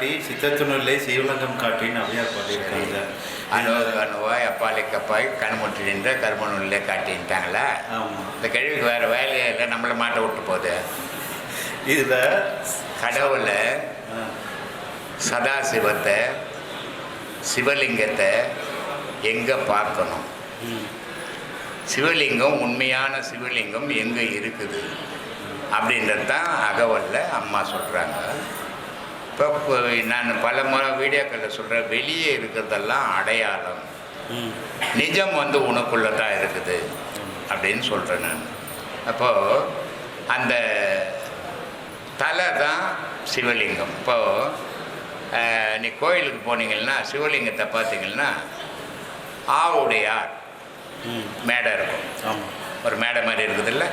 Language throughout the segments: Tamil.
காட்டி சித்தத்தினுள்ளே சிவலிங்கம் காட்டின்னு அவையார் பாடியிருக்காங்க. அணுவது அணுவாய் அப்பாலை கப்பாய் கண்முற்றி நின்ற கர்மனுள்ளே காட்டின்ட்டாங்களா? இந்த கேள்விக்கு வேறு வேலையே இல்லை நம்மளை மாட்ட விட்டு போகுது. இதில் கடவுளை சதாசிவத்தை சிவலிங்கத்தை எங்கே பார்க்கணும்? சிவலிங்கம் உண்மையான சிவலிங்கம் எங்கே இருக்குது? அப்படின்றது தான் அகவலில் அம்மா சொல்கிறாங்க இப்போ நான் பல முறை வீடியோக்களில் சொல்கிறேன் வெளியே இருக்கிறதெல்லாம் அடையாளம். நிஜம் வந்து உனக்குள்ளே தான் இருக்குது. அப்படின்னு சொல்கிறேன் நான். அப்போது அந்த தலை தான் சிவலிங்கம் இப்போது நீ கோயிலுக்கு போனீங்கன்னா சிவலிங்கத்தை பார்த்தீங்கன்னா ஆவுடையார் மேடை இருக்கும். ஆமாம் ஒரு மேடை மாதிரி இருக்குதுல்ல?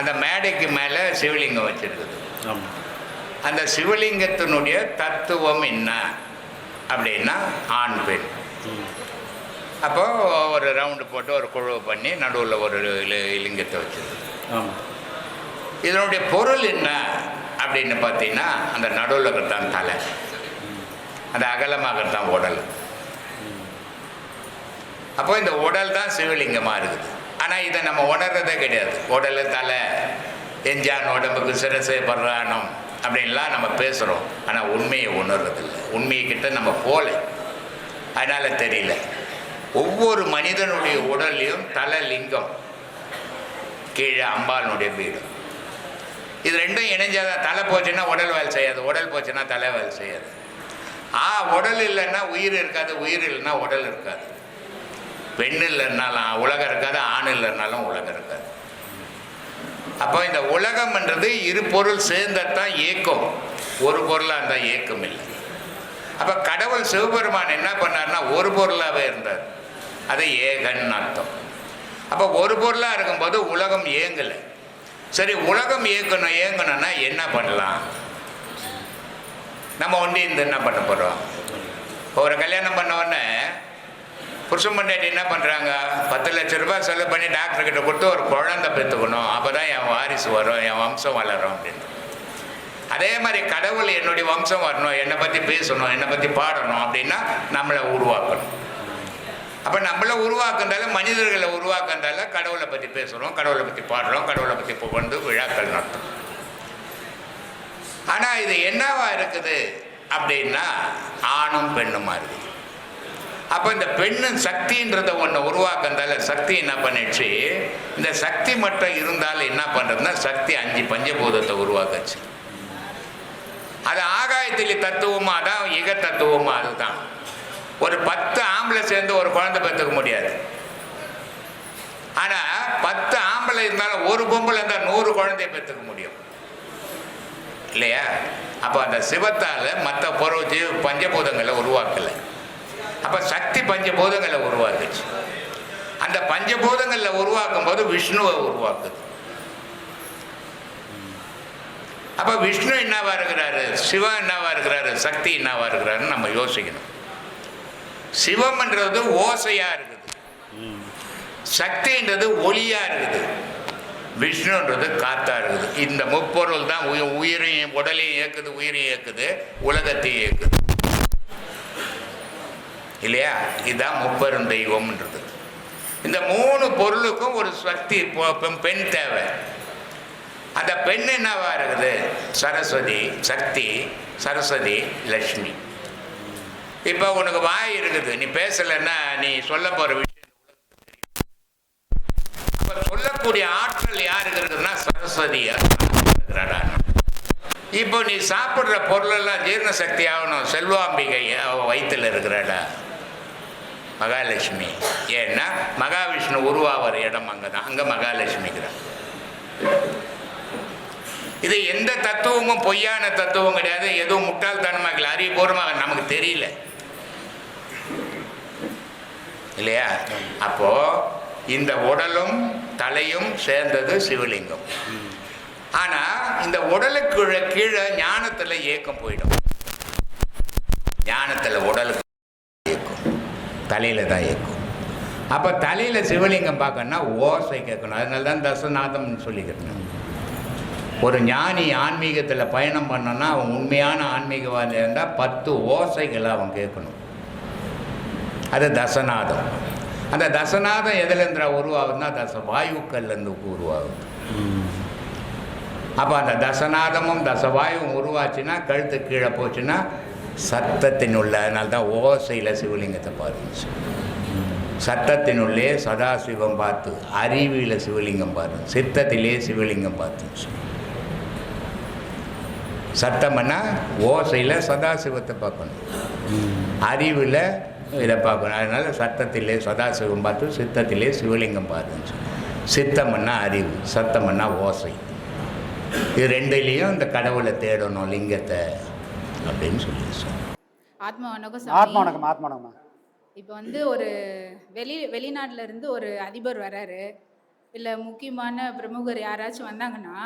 அந்த மேடைக்கு மேலே சிவலிங்கம் வச்சுருக்குது. அந்த சிவலிங்கத்தினுடைய தத்துவம் என்ன? அப்படின்னா ஆண் பெண். அப்போது ஒரு ரவுண்டு போட்டு ஒரு குழு பண்ணி நடுவில் ஒரு லிங்கத்தை வச்சுது இதனுடைய பொருள் என்ன அப்படின்னு பார்த்தீங்கன்னா அந்த நடுவில் இருக்கிறதான் தலை. அந்த அகலமாக தான் உடல். அப்போ இந்த உடல் தான் சிவலிங்கமாக இருக்குது. ஆனால் இதை நம்ம உணர்றதே கிடையாது. உடல் தலை எஞ்சான் உடம்புக்கு சிரசு பர்றானம் அப்படின்லாம் நம்ம பேசுகிறோம் ஆனால் உண்மையை உணர்றதில்லை. உண்மையை நம்ம போல அதனால் தெரியல. ஒவ்வொரு மனிதனுடைய உடல்லையும் தலை லிங்கம் கீழே அம்பாலினுடைய வீடு. இது ரெண்டும் இணைஞ்சாதான் தலை போச்சுன்னா உடல் வேலை செய்யாது. உடல் போச்சுன்னா தலை வேலை செய்யாது. ஆ உடல் இல்லைன்னா உயிர் இருக்காது. உயிர் இல்லைன்னா உடல் இருக்காது. பெண் இல்லைன்னாலும் உலகம் இருக்காது. ஆண் இல்லைன்னாலும் உலகம் இருக்காது. அப்போ இந்த உலகம்ன்றது இரு பொருள் சேர்ந்தத்தான் ஏக்கம். ஒரு பொருளாக இருந்தால் ஏக்கம் இல்லை. அப்போ கடவுள் சிவபெருமான் என்ன பண்ணார்னா ஒரு பொருளாகவே இருந்தார். அது ஏகன் அர்த்தம். அப்போ ஒரு பொருளாக இருக்கும்போது உலகம் ஏங்கலை. சரி உலகம் இயக்கணும் இயங்கணும்னா என்ன பண்ணலாம்? நம்ம ஒன்றி இருந்து என்ன பண்ண போகிறோம் ஒரு கல்யாணம் பண்ண உடனே புருஷன் பொண்டாட்டி என்ன பண்ணுறாங்க பத்து லட்ச ரூபாய் செலவு பண்ணி டாக்டர்கிட்ட கொடுத்து ஒரு குழந்தை பெற்றுக்கணும். அப்போ தான் என் வாரிசு வரும் என் வம்சம் வளரும் அப்படின்னு. அதே மாதிரி கடவுள் என்னுடைய வம்சம் வரணும் என்னை பற்றி பேசணும் என்னை பற்றி பாடணும் அப்படின்னா நம்மளை உருவாக்கணும். அப்போ நம்மளை உருவாக்குறதால மனிதர்களை உருவாக்குறதால கடவுளை பற்றி பேசுகிறோம் கடவுளை பற்றி பாடுறோம் கடவுளை பற்றி புகழ்ந்து விழாக்கள் நடத்தும். ஆனால் இது என்னவா இருக்குது அப்படின்னா ஆணும் பெண்ணுமா இருக்குது. அப்போ இந்த பெண்ணின் சக்தின்றத ஒன்று உருவாக்குறதால சக்தி என்ன பண்ணிடுச்சு? இந்த சக்தி மட்டும் இருந்தாலும் என்ன பண்ணுறதுன்னா சக்தி அஞ்சு பஞ்சபூதத்தை உருவாக்குச்சு. அது ஆகாயத்திலே தத்துவமா தான் இக தத்துவமா அதுதான். ஒரு பத்து ஆம்பளை சேர்ந்து ஒரு குழந்தை பெற்றுக்க முடியாது. ஆனா பத்து ஆம்பளை இருந்தாலும் ஒரு பொம்பளை இருந்தால் நூறு குழந்தைய பெற்றுக்க முடியும். இல்லையா? அப்போ அந்த சிவத்தால் மற்ற பொருள் ஜீவ பஞ்சபூதங்களை உருவாக்கலை. அப்போ சக்தி பஞ்சபூதங்களை உருவாக்குச்சு. அந்த பஞ்சபூதங்களில் உருவாக்கும் போது விஷ்ணுவை உருவாக்குது. அப்போ விஷ்ணு என்னவா இருக்கிறாரு? சிவன் என்னவா இருக்கிறாரு? சக்தி என்னவா இருக்கிறாருன்னு நம்ம யோசிக்கணும். சிவம்ன்றது ஓசையா இருக்குது. சக்தின்றது ஒளியா இருக்குது. விஷ்ணுன்றது காத்தா இருக்குது. இந்த முப்பொருள் தான் உயிரையும் உடலையும் இயக்குது உயிரையும் இயக்குது உலகத்தையும் இயக்குது. இல்லையா? இதுதான் முப்பெரும் தெய்வம்ன்றது. இந்த மூணு பொருளுக்கும் ஒரு சக்தி பெண் தேவை. அந்த பெண் என்னவா இருக்குது? சரஸ்வதி சக்தி சரஸ்வதி லக்ஷ்மி. இப்போ உனக்கு வாய் இருக்குது. நீ பேசலைன்னா நீ சொல்ல போகிற விஷயம் அப்போ சொல்லக்கூடிய ஆற்றல் யாருக்கு இருக்குதுன்னா சரஸ்வதி இருக்கிறாடா இப்போ நீ சாப்பிட்ற பொருளெல்லாம் ஜீரண சக்தி ஆகணும். செல்வாம்பிகை அவ வயித்துல இருக்கிறாடா மகாலட்சுமி. ஏன்னா மகாவிஷ்ணு உருவாகிற இடம் அங்கே தான். அங்கே மகாலட்சுமிக்கிறான் இது எந்த தத்துவமும் பொய்யான தத்துவம் கிடையாது. எதுவும் முட்டாள்தனமாக இல்லை அறிவுபூர்வமாக நமக்கு தெரியல. இல்லையா? அப்போ இந்த உடலும் தலையும் சேர்ந்தது சிவலிங்கம். ஆனால் இந்த உடலுக்கு கீழே ஞானத்தில் ஏக்கம் போயிடும். ஞானத்தில் உடலுக்கு தலையில் தான் இயக்கும் அப்போ தலையில் சிவலிங்கம் பார்க்கணுன்னா ஓசை கேட்கணும். அதனால தான் தசநாதம்னு சொல்லிக்கிறேன். ஒரு ஞானி ஆன்மீகத்தில் பயணம் பண்ணோன்னா அவன் உண்மையான ஆன்மீகவாதி இருந்தால் பத்து ஓசைகளை அவன் கேட்கணும். அது தசநாதம் அந்த தசநாதம் எதுலேருந்துரா உருவாகுதுன்னா தச வாயுக்கள்லேருந்து உருவாகுது. அப்போ அந்த தசநாதமும் தசவாயும் உருவாச்சுன்னா கழுத்து கீழே போச்சுன்னா சத்தத்தின் உள்ள அதனால்தான் ஓசையில் சிவலிங்கத்தை பாருங்க சத்தத்தினுள்ளே சதாசிவம் பார்த்து அறிவியில் சிவலிங்கம் பார்த்து சித்தத்திலே சிவலிங்கம் பார்த்து சத்தம்னா ஓசையில் சதாசிவத்தை பார்க்கணும். அறிவில் இதை பார்க்கணும். அதனால் சத்தத்திலே சதாசிவம் பார்த்து சித்தத்திலே சிவலிங்கம் பார்த்துச்சு சித்தம்னா அறிவு சத்தம்னா ஓசை. இது ரெண்டுலேயும் இந்த கடவுளை தேடணும் லிங்கத்தை. அப்படின்னு சொல்லி சொன்னேன். ஆத்மா வணக்கம் ஆத்மா வணக்கம் ஆத்மா வணக்கம்மா. இப்போ வந்து ஒரு வெளி வெளிநாட்டுல இருந்து ஒரு அதிபர் வராரு. இல்லை முக்கியமான பிரமுகர் யாராச்சும் வந்தாங்கன்னா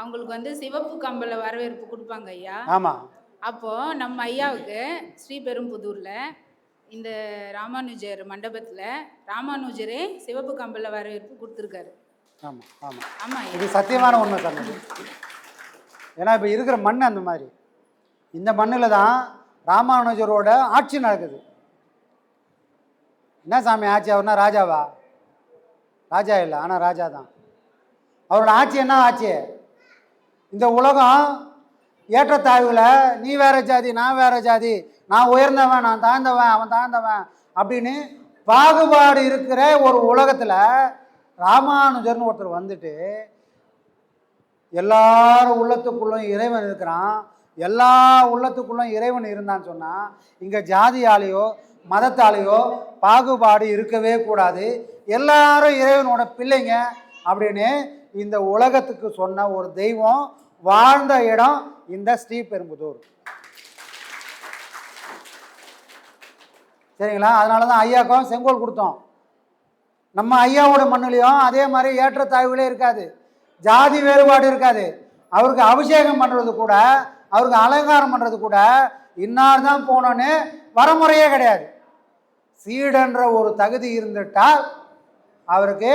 அவங்களுக்கு வந்து சிவப்பு கம்பள வரவேற்பு கொடுப்பாங்க ஐயா. ஆமாம் அப்போ நம்ம ஐயாவுக்கு ஸ்ரீபெரும்புதூர்ல இந்த ராமானுஜர் மண்டபத்துல ராமானுஜரே சிவப்பு கம்பள வரவேற்பு கொடுத்துருக்காரு. ஆமாம் ஆமாம் ஆமா இது சத்தியமான உண்மை சொன்னது ஏன்னா இப்போ இருக்கிற மண் அந்த மாதிரி. இந்த மண்ணில் தான் ராமானுஜரோட ஆட்சி நடக்குது. என்ன சாமி ஆட்சி? அவர்னா ராஜாவா? ராஜா இல்லை ஆனால் ராஜா தான். அவரோட ஆட்சி என்ன ஆட்சி இந்த உலகம் ஏற்றத்தாழ்வில் நீ வேற ஜாதி நான் வேற ஜாதி நான் உயர்ந்தவன் நான் தாழ்ந்தவன் அவன் தாழ்ந்தவன் அப்படின்னு பாகுபாடு இருக்கிற ஒரு உலகத்தில் ராமானுஜர்னு ஒருத்தர் வந்துட்டு எல்லாரும் உள்ளத்துக்குள்ளும் இறைவன் இருக்கிறான். எல்லா உள்ளத்துக்குள்ளும் இறைவன் இருந்தான்னு சொன்னால் இங்கே ஜாதியாலேயோ மதத்தாலேயோ பாகுபாடு இருக்கவே கூடாது. எல்லாரும் இறைவனோட பிள்ளைங்க அப்படின்னு இந்த உலகத்துக்கு சொன்ன ஒரு தெய்வம் வாழ்ந்த இடம் இந்த ஸ்ரீபெரும்புதூர். சரிங்களா? அதனால தான் ஐயாக்கும் செங்கோல் கொடுத்தோம். நம்ம ஐயாவோட மண்ணிலையும் அதே மாதிரி ஏற்றத்தாழ்வுகளே இருக்காது. ஜாதி வேறுபாடு இருக்காது. அவருக்கு அபிஷேகம் பண்ணுறது கூட அவருக்கு அலங்காரம் பண்ணுறது கூட இன்னார் தான் போனோன்னு வரமுறையே கிடையாது. சீடன்ற ஒரு தகுதி இருந்துட்டால் அவருக்கு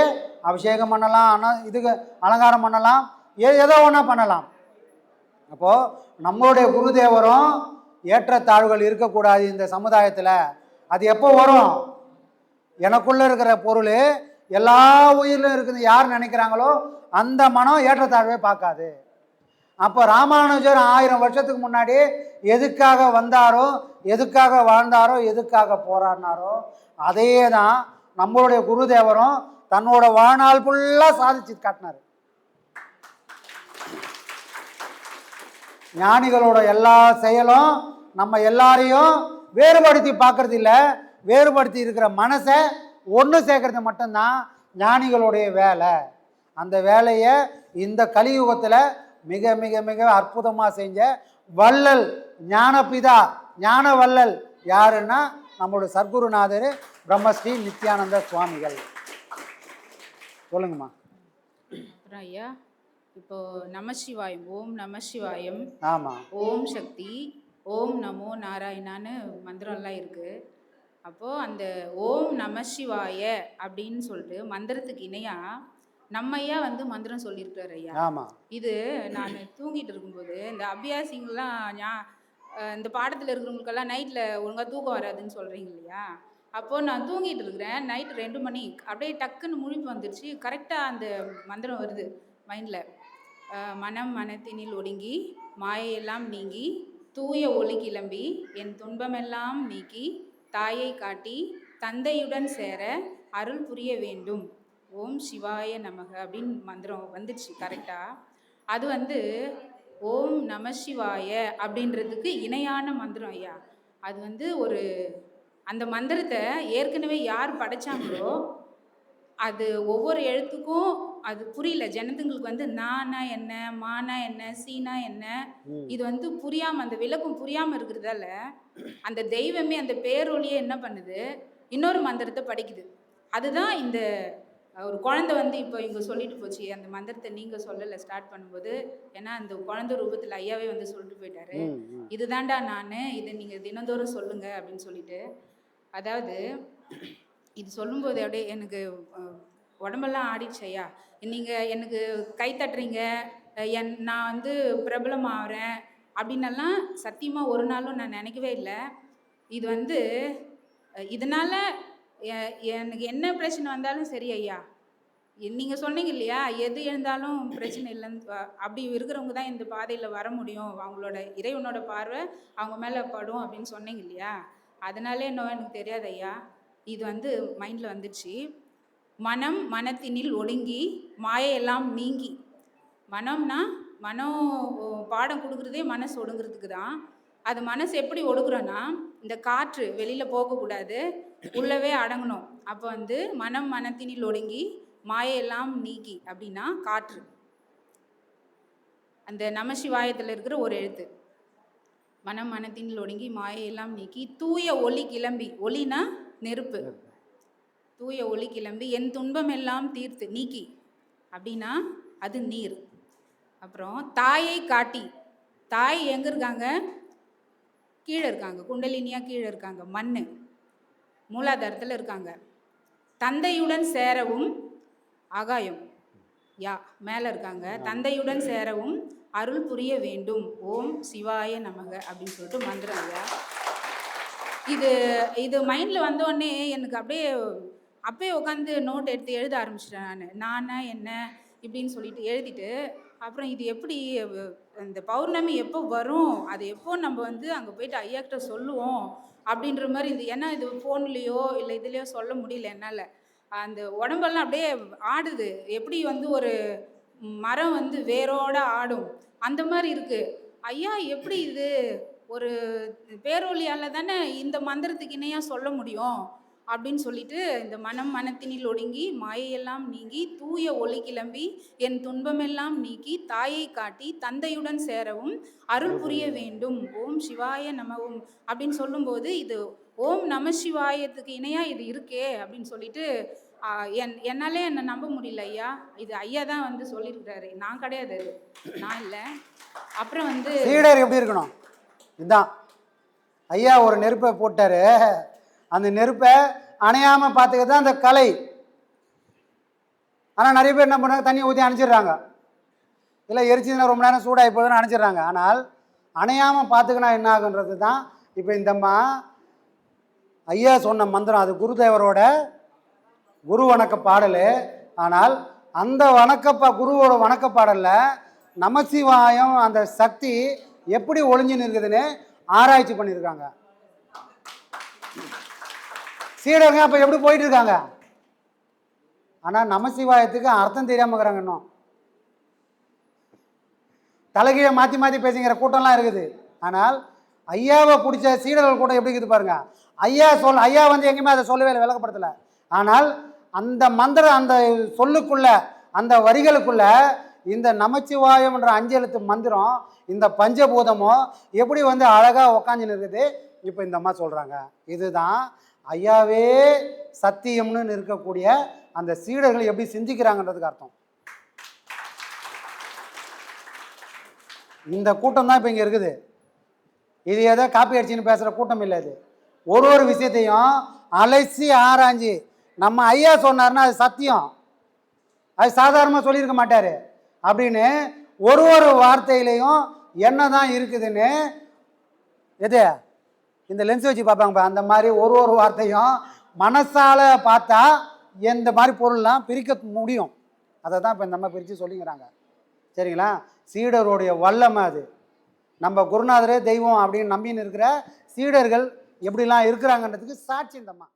அபிஷேகம் பண்ணலாம் ஆனால் இதுக்கு அலங்காரம் பண்ணலாம் ஏ ஏதோ ஒன்றா பண்ணலாம். அப்போது நம்மளுடைய குருதேவரும் ஏற்றத்தாழ்வுகள் இருக்கக்கூடாது இந்த சமுதாயத்தில். அது எப்போ வரும்? எனக்குள்ளே இருக்கிற பொருள் எல்லா உயிரிலும் இருக்குது யார் நினைக்கிறாங்களோ அந்த மனம் ஏற்றத்தாழ்வே பார்க்காது. அப்போ ராமானுஜர் ஆயிரம் வருஷத்துக்கு முன்னாடி எதுக்காக வந்தாரோ எதுக்காக வாழ்ந்தாரோ எதுக்காக போராடினாரோ அதே தான் நம்மளுடைய குருதேவரும் தன்னோட வாழ்நாள் ஃபுல்லாக சாதிச்சு காட்டினார். ஞானிகளோட எல்லா செயலும் நம்ம எல்லாரையும் வேறுபடுத்தி பார்க்கறது இல்லை வேறுபடுத்தி இருக்கிற மனசை ஒன்று சேர்க்கறது மட்டும்தான் ஞானிகளுடைய வேலை. அந்த வேலையை இந்த கலியுகத்தில் மிக மிக மிக அற்புதமாக செஞ்ச வள்ளல் ஞானபிதா ஞான வள்ளல் யாருன்னா நம்மளுடைய சர்க்குருநாதர் பிரம்மஸ்ரீ நித்யானந்த சுவாமிகள். சொல்லுங்கம்மா. அப்புறம் ஐயா இப்போ நமசிவாயம் ஓம் நமசிவாயம் ஆமாம் ஓம் சக்தி ஓம் நமோ நாராயணான்னு மந்திரம்லாம் இருக்குது அப்போது அந்த ஓம் நமசிவாய அப்படின்னு சொல்லிட்டு மந்திரத்துக்கு இணையாக நம்ம ஐயா வந்து மந்திரம் சொல்லியிருக்காரு ஐயா. ஆமாம் இது நான் தூங்கிட்டு இருக்கும்போது இந்த அபியாசிங்கெல்லாம் அஹ் இந்த பாடத்தில் இருக்கிறவங்களுக்கெல்லாம் நைட்டில் ஒழுங்காக தூக்கம் வராதுன்னு சொல்கிறீங்க இல்லையா? அப்போது நான் தூங்கிட்டு இருக்கிறேன் நைட் ரெண்டு மணி அப்படியே டக்குன்னு முழிப்பு வந்துடுச்சு கரெக்டாக அந்த மந்திரம் வருது மைண்டில். மனம் மனத்தினில் ஒடுங்கி மாயையெல்லாம் நீங்கி தூய ஒளி கிளம்பி என் துன்பமெல்லாம் நீக்கி தாயை காட்டி தந்தையுடன் சேர அருள் புரிய வேண்டும். ஓம் சிவாய நமக அப்படின்னு மந்திரம் வந்துடுச்சு கரெக்டாக அது வந்து ஓம் நம சிவாய அப்படின்றதுக்கு இணையான மந்திரம் ஐயா. அது வந்து ஒரு அந்த மந்திரத்தை ஏற்கனவே யார் படைச்சாங்களோ அது ஒவ்வொரு எழுத்துக்கும் அது புரியல. ஜனத்துங்களுக்கு வந்து நானா என்ன மானா என்ன சீனா என்ன இது வந்து புரியாம அந்த விளக்கம் புரியாம இருக்கிறதால அந்த தெய்வமே அந்த பேரொழியே என்ன பண்ணுது? இன்னொரு மந்திரத்தை படிக்குது. அதுதான் இந்த ஒரு குழந்தை வந்து இப்போ இங்கே சொல்லிட்டு போச்சு அந்த மந்திரத்தை நீங்கள் சொல்லலை ஸ்டார்ட் பண்ணும்போது ஏன்னா அந்த குழந்தை ரூபத்தில் ஐயாவே வந்து சொல்லிட்டு போயிட்டாரு. இதுதான்டா நான் இதை நீங்கள் தினந்தோறும் சொல்லுங்க அப்படின்னு சொல்லிட்டு அதாவது இது சொல்லும்போது அப்படியே எனக்கு உடம்பெல்லாம் ஆடிடுச்சு ஐயா. நீங்கள் எனக்கு கை தட்டுறீங்க என் நான் வந்து பிரபலம் ஆகிறேன் அப்படின்னெல்லாம் சத்தியமாக ஒரு நாளும் நான் நினைக்கவே இல்லை. இது வந்து இதனால எனக்கு என்ன பிரச்சனை வந்தாலும் சரி ஐயா. நீங்கள் சொன்னீங்க இல்லையா எது எழுந்தாலும் பிரச்சனை இல்லைன்னு அப்படி இருக்கிறவங்க தான் இந்த பாதையில் வர முடியும். அவங்களோட இறைவனோட பார்வை அவங்க மேலே படும் அப்படின்னு சொன்னீங்க இல்லையா. அதனாலே என்னவோ எனக்கு தெரியாது ஐயா. இது வந்து மைண்டில் வந்துடுச்சு. மனம் மனத்தினில் ஒடுங்கி மாயையெல்லாம் நீங்கி. மனம்னா மனம் பாடம் கொடுக்குறதே மனசு ஒடுங்கிறதுக்கு தான். அது மனசு எப்படி ஒடுக்குறோன்னா இந்த காற்று வெளியில் போகக்கூடாது. உள்ளவே அடங்கணும். அப்போ வந்து மனம் மனத்தினில் ஒடுங்கி மாயையெல்லாம் நீக்கி அப்படின்னா காற்று. அந்த நமசிவாயத்தில் இருக்கிற ஒரு எழுத்து. மனம் மனத்தினில் ஒடுங்கி மாயையெல்லாம் நீக்கி தூய ஒளி கிளம்பி. ஒளினா நெருப்பு. தூய ஒளி கிளம்பி என் துன்பம் எல்லாம் தீர்த்து நீக்கி. அப்படின்னா அது நீர். அப்புறம் தாயை காட்டி. தாய் எங்கே இருக்காங்க? கீழே இருக்காங்க. குண்டலினியாக கீழே இருக்காங்க. மண் மூலாதாரத்தில் இருக்காங்க. தந்தையுடன் சேரவும் ஆகாயம். யா மேலே இருக்காங்க. தந்தையுடன் சேரவும் அருள் புரிய வேண்டும். ஓம் சிவாய நமக அப்படின்னு சொல்லிட்டு மந்திரம் ஐயா இது இது மைண்டில் வந்தோடனே எனக்கு அப்படியே அப்பயே உட்காந்து நோட் எடுத்து எழுத ஆரம்பிச்சிட்டேன் நான். நானா என்ன? இப்படின்னு சொல்லிட்டு எழுதிட்டு அப்புறம் இது எப்படி இந்த பௌர்ணமி எப்போ வரும் அது எப்போ நம்ம வந்து அங்கே போயிட்டு ஐயாக்கிட்ட சொல்லுவோம் அப்படின்ற மாதிரி இந்த ஏன்னா இது ஃபோன்லேயோ இல்லை இதுலேயோ சொல்ல முடியல என்னால். அந்த உடம்பெல்லாம் அப்படியே ஆடுது. எப்படி வந்து ஒரு மரம் வந்து வேரோட ஆடும். அந்த மாதிரி இருக்குது ஐயா எப்படி இது? ஒரு பேரொழியால் தானே இந்த மந்திரத்துக்கு இணையாக சொல்ல முடியும்? அப்படின்னு சொல்லிட்டு இந்த மனம் மனத்தினில் ஒடுங்கி மாயையெல்லாம் நீங்கி தூய ஒளி கிளம்பி என் துன்பமெல்லாம் நீக்கி தாயை காட்டி தந்தையுடன் சேரவும் அருள் புரிய வேண்டும். ஓம் சிவாய நமவும் அப்படின்னு சொல்லும்போது இது ஓம் நம சிவாயத்துக்கு இணையாக இது இருக்கே அப்படின்னு சொல்லிட்டு என் என்னாலே என்னை நம்ப முடியல ஐயா. இது ஐயா தான் வந்து சொல்லியிருக்கிறாரு நான் கிடையாது நான் இல்லை. அப்புறம் வந்து சீடர் எப்படி இருக்கணும்? இதுதான் ஐயா ஒரு நெருப்பை போட்டாரு. அந்த நெருப்பை அணையாமல் பார்த்துக்கிறது தான் அந்த கலை. ஆனால் நிறைய பேர் என்ன பண்ணுறாங்க தண்ணியை ஊற்றி அணைச்சிடுறாங்க. இல்லை எரிச்சதுன்னா ரொம்ப நேரம் சூடாகி போகுதுன்னு அணைச்சிடுறாங்க. ஆனால் அணையாமல் பார்த்துக்கினா என்ன ஆகுன்றது தான் இப்போ இந்தம்மா ஐயா சொன்ன மந்திரம். அது குருதேவரோட குரு வணக்க பாடல். ஆனால் அந்த வணக்கப்பா குருவோட வணக்க பாடலில் நமசிவாயம் அந்த சக்தி எப்படி ஒளிஞ்சு நிற்குதுன்னு ஆராய்ச்சி பண்ணியிருக்காங்க. சீடர்கள் அப்போ எப்படி போயிட்டு இருக்காங்க ஆனால் நமசிவாயத்துக்கு அர்த்தம் தெரியாம இருக்கிறாங்க இன்னும். தலைகீழ மாற்றி மாற்றி பேசுங்கிற கூட்டம்லாம் இருக்குது. ஆனால் ஐயாவை பிடிச்ச சீடர்கள் கூட்டம் எப்படி இருக்குது பாருங்க. ஐயா சொல் ஐயா வந்து எங்கேயுமே அதை சொல்லவே இல்லை விளக்கப்படுத்தலை. ஆனால் அந்த மந்திரம் அந்த சொல்லுக்குள்ள அந்த வரிகளுக்குள்ள இந்த நமச்சிவாயம்ன்ற அஞ்செழுத்து மந்திரம் இந்த பஞ்சபூதமும் எப்படி வந்து அழகாக உக்காந்து இருக்குது இப்போ இந்த அம்மா சொல்கிறாங்க இதுதான் ஐயாவே சத்தியம்னு இருக்கக்கூடிய அந்த சீடர்கள் எப்படி சிந்திக்கிறாங்கன்றதுக்கு அர்த்தம். இந்த கூட்டம் தான் இப்போ இங்கே இருக்குது. இது ஏதோ காப்பி அடிச்சுன்னு பேசுகிற கூட்டம் இல்லை இது. ஒரு ஒரு விஷயத்தையும் அலசி ஆராய்ஞ்சு நம்ம ஐயா சொன்னார்னா அது சத்தியம். அது சாதாரணமாக சொல்லியிருக்க மாட்டார். அப்படின்னு ஒரு ஒரு வார்த்தையிலையும் என்ன தான் இருக்குதுன்னு எது? இந்த லென்ஸ் வச்சு பார்ப்பாங்கப்பா அந்த மாதிரி ஒரு ஒரு வார்த்தையும் மனசால் பார்த்தா எந்த மாதிரி பொருள்லாம் பிரிக்க முடியும். அதை தான் இப்போ நம்ம பிரித்து சொல்லிக்கிறாங்க சரிங்களா? சீடருடைய வல்லமை அது. நம்ம குருநாதரே தெய்வம் அப்படின்னு நம்பின்னு இருக்கிற சீடர்கள் எப்படிலாம் இருக்கிறாங்கன்றதுக்கு சாட்சி இந்தம்மா